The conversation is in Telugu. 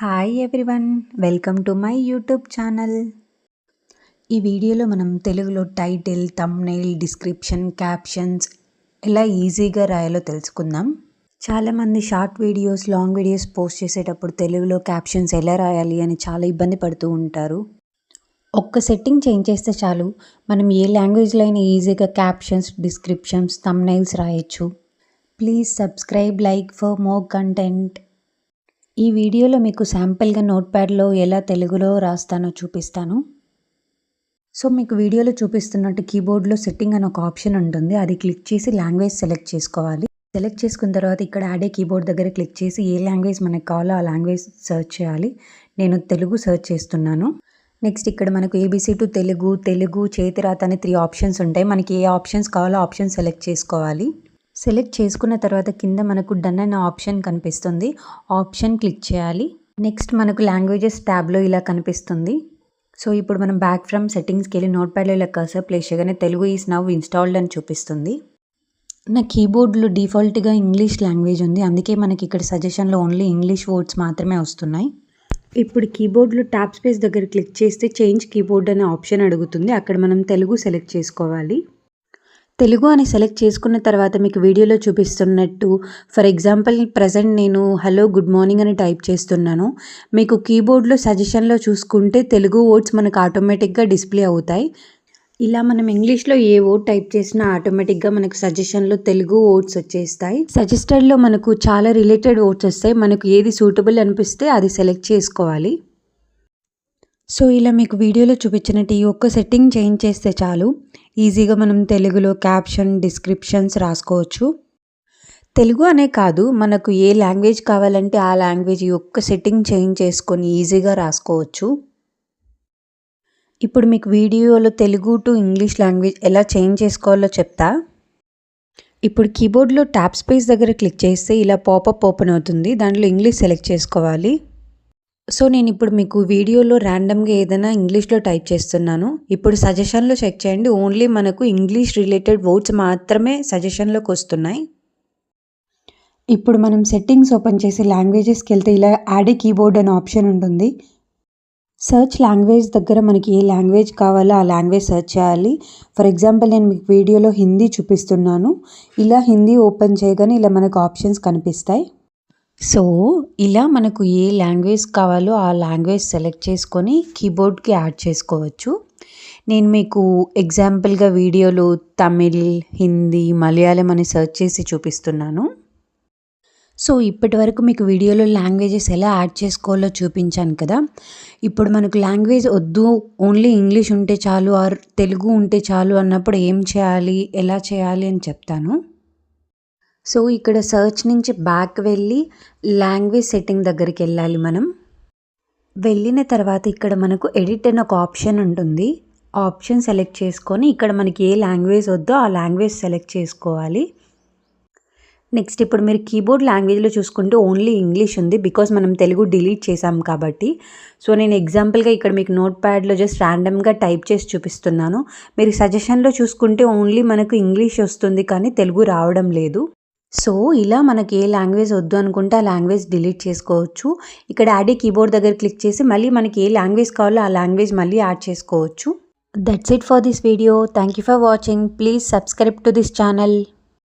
Hi everyone welcome to my YouTube channel ఈ వీడియోలో మనం తెలుగులో టైటిల్ తమ్నైల్ డిస్క్రిప్షన్ క్యాప్షన్స్ ఎలా ఈజీగా రాయాలో తెలుసుకుందాం. చాలామంది short videos long videos post చేసేటప్పుడు తెలుగులో క్యాప్షన్స్ ఎలా రాయాలి అని చాలా ఇబ్బంది పడుతూ ఉంటారు. ఒక్క సెట్టింగ్ చేంజ్ చేస్తే చాలు మనం ఏ లాంగ్వేజ్లో అయినా ఈజీగా క్యాప్షన్స్ డిస్క్రిప్షన్స్ తమ్నైల్స్ రాయొచ్చు. Please subscribe like for more content ఈ వీడియోలో మీకు శాంపిల్గా నోట్ ప్యాడ్లో ఎలా తెలుగులో రాస్తానో చూపిస్తాను. సో మీకు వీడియోలో చూపిస్తున్నట్టు కీబోర్డ్లో సెట్టింగ్ అని ఒక ఆప్షన్ ఉంటుంది. అది క్లిక్ చేసి లాంగ్వేజ్ సెలెక్ట్ చేసుకోవాలి. సెలెక్ట్ చేసుకున్న తర్వాత ఇక్కడ ఆడే కీబోర్డ్ దగ్గర క్లిక్ చేసి ఏ లాంగ్వేజ్ మనకు కావాలో ఆ లాంగ్వేజ్ సెర్చ్ చేయాలి. నేను తెలుగు సెర్చ్ చేస్తున్నాను. నెక్స్ట్ ఇక్కడ మనకు ఏబీసీ టు తెలుగు తెలుగు చేతిరాత అనే త్రీ ఆప్షన్స్ ఉంటాయి. మనకి ఏ ఆప్షన్స్ కావాలో ఆప్షన్ సెలెక్ట్ చేసుకోవాలి. సెలెక్ట్ చేసుకున్న తర్వాత కింద మనకు డన్ అనే ఆప్షన్ కనిపిస్తుంది. ఆప్షన్ క్లిక్ చేయాలి. నెక్స్ట్ మనకు లాంగ్వేజెస్ ట్యాబ్లో ఇలా కనిపిస్తుంది. సో ఇప్పుడు మనం బ్యాక్ ఫ్రమ్ సెట్టింగ్స్కి వెళ్ళి నోట్ ప్యాడ్లో ఇలా కర్సర్ ప్లేస్ చేయగానే తెలుగు ఈస్ నవ్ ఇన్స్టాల్డ్ అని చూపిస్తుంది. నా కీబోర్డ్లో డిఫాల్ట్గా ఇంగ్లీష్ లాంగ్వేజ్ ఉంది. అందుకే మనకి ఇక్కడ సజెషన్లో ఓన్లీ ఇంగ్లీష్ వర్డ్స్ మాత్రమే వస్తున్నాయి. ఇప్పుడు కీబోర్డ్లో ట్యాప్ స్పేస్ దగ్గర క్లిక్ చేస్తే చేంజ్ కీబోర్డ్ అనే ఆప్షన్ అడుగుతుంది. అక్కడ మనం తెలుగు సెలెక్ట్ చేసుకోవాలి. తెలుగు అని సెలెక్ట్ చేసుకున్న తర్వాత మీకు వీడియోలో చూపిస్తున్నట్టు ఫర్ ఎగ్జాంపుల్ ప్రజెంట్ నేను హలో గుడ్ మార్నింగ్ అని టైప్ చేస్తున్నాను. మీకు కీబోర్డ్లో సజెషన్లో చూసుకుంటే తెలుగు వర్డ్స్ మనకు ఆటోమేటిక్గా డిస్ప్లే అవుతాయి. ఇలా మనం ఇంగ్లీష్లో ఏ వర్డ్ టైప్ చేసినా ఆటోమేటిక్గా మనకు సజెషన్లో తెలుగు వర్డ్స్ వచ్చేస్తాయి. సజెస్టెడ్లో మనకు చాలా రిలేటెడ్ వర్డ్స్ వస్తాయి. మనకు ఏది సూటబుల్ అనిపిస్తే అది సెలెక్ట్ చేసుకోవాలి. సో ఇలా మీకు వీడియోలో చూపించినట్టు ఈ ఒక్క సెట్టింగ్ చేంజ్ చేస్తే చాలు. ఈజీగా మనం తెలుగులో క్యాప్షన్ డిస్క్రిప్షన్స్ రాసుకోవచ్చు. తెలుగు అనే కాదు మనకు ఏ లాంగ్వేజ్ కావాలంటే ఆ లాంగ్వేజ్ ఈ ఒక్క సెట్టింగ్ చేంజ్ చేసుకొని ఈజీగా రాసుకోవచ్చు. ఇప్పుడు మీకు వీడియోలో తెలుగు టు ఇంగ్లీష్ లాంగ్వేజ్ ఎలా చేంజ్ చేసుకోవాలో చెప్తా. ఇప్పుడు కీబోర్డ్లో ట్యాప్ స్పేస్ దగ్గర క్లిక్ చేస్తే ఇలా పాపప్ ఓపెన్ అవుతుంది. దాంట్లో ఇంగ్లీష్ సెలెక్ట్ చేసుకోవాలి. సో నేను ఇప్పుడు మీకు వీడియోలో ర్యాండమ్గా ఏదైనా ఇంగ్లీష్లో టైప్ చేస్తున్నాను. ఇప్పుడు సజెషన్లో చెక్ చేయండి. ఓన్లీ మనకు ఇంగ్లీష్ రిలేటెడ్ వర్డ్స్ మాత్రమే సజెషన్లోకి వస్తున్నాయి. ఇప్పుడు మనం సెట్టింగ్స్ ఓపెన్ చేసి లాంగ్వేజెస్కి వెళ్తే ఇలా యాడ్ కీబోర్డ్ అనే ఆప్షన్ ఉంటుంది. సర్చ్ లాంగ్వేజ్ దగ్గర మనకి ఏ లాంగ్వేజ్ కావాలో ఆ లాంగ్వేజ్ సెర్చ్ చేయాలి. ఫర్ ఎగ్జాంపుల్ నేను మీకు వీడియోలో హిందీ చూపిస్తున్నాను. ఇలా హిందీ ఓపెన్ చేయగానే ఇలా మనకు ఆప్షన్స్ కనిపిస్తాయి. సో ఇలా మనకు ఏ లాంగ్వేజ్ కావాలో ఆ లాంగ్వేజ్ సెలెక్ట్ చేసుకొని కీబోర్డ్కి యాడ్ చేసుకోవచ్చు. నేను మీకు ఎగ్జాంపుల్గా వీడియోలో తమిళ్ హిందీ మలయాళం అని సెర్చ్ చేసి చూపిస్తున్నాను. సో ఇప్పటి వరకు మీకు వీడియోలో లాంగ్వేజెస్ ఎలా యాడ్ చేసుకోవాలో చూపించాను కదా. ఇప్పుడు మనకు లాంగ్వేజ్ వద్దు ఓన్లీ ఇంగ్లీష్ ఉంటే చాలు ఆర్ తెలుగు ఉంటే చాలు అన్నప్పుడు ఏం చేయాలి ఎలా చేయాలి అని చెప్తాను. సో ఇక్కడ సర్చ్ నుంచి బ్యాక్ వెళ్ళి లాంగ్వేజ్ సెట్టింగ్ దగ్గరికి వెళ్ళాలి మనం. వెళ్ళిన తర్వాత ఇక్కడ మనకు ఎడిట్ అని ఒక ఆప్షన్ ఉంటుంది. ఆప్షన్ సెలెక్ట్ చేసుకొని ఇక్కడ మనకి ఏ లాంగ్వేజ్ వద్దో ఆ లాంగ్వేజ్ సెలెక్ట్ చేసుకోవాలి. నెక్స్ట్ ఇప్పుడు మీరు కీబోర్డ్ లాంగ్వేజ్లో చూసుకుంటే ఓన్లీ ఇంగ్లీష్ ఉంది బికాస్ మనం తెలుగు డిలీట్ చేసాం కాబట్టి. సో నేను ఎగ్జాంపుల్గా ఇక్కడ మీకు నోట్ ప్యాడ్లో జస్ట్ ర్యాండమ్గా టైప్ చేసి చూపిస్తున్నాను. మీరు సజెషన్లో చూసుకుంటే ఓన్లీ మనకు ఇంగ్లీష్ వస్తుంది కానీ తెలుగు రావడం లేదు. సో ఇలా మనకి ఏ లాంగ్వేజ్ వద్దు అనుకుంటే ఆ లాంగ్వేజ్ డిలీట్ చేసుకోవచ్చు. ఇక్కడ యాడ్ కీబోర్డ్ దగ్గర క్లిక్ చేసి మళ్ళీ మనకి ఏ లాంగ్వేజ్ కావాలో ఆ లాంగ్వేజ్ మళ్ళీ యాడ్ చేసుకోవచ్చు. That's it for this video thank you for watching please subscribe to this channel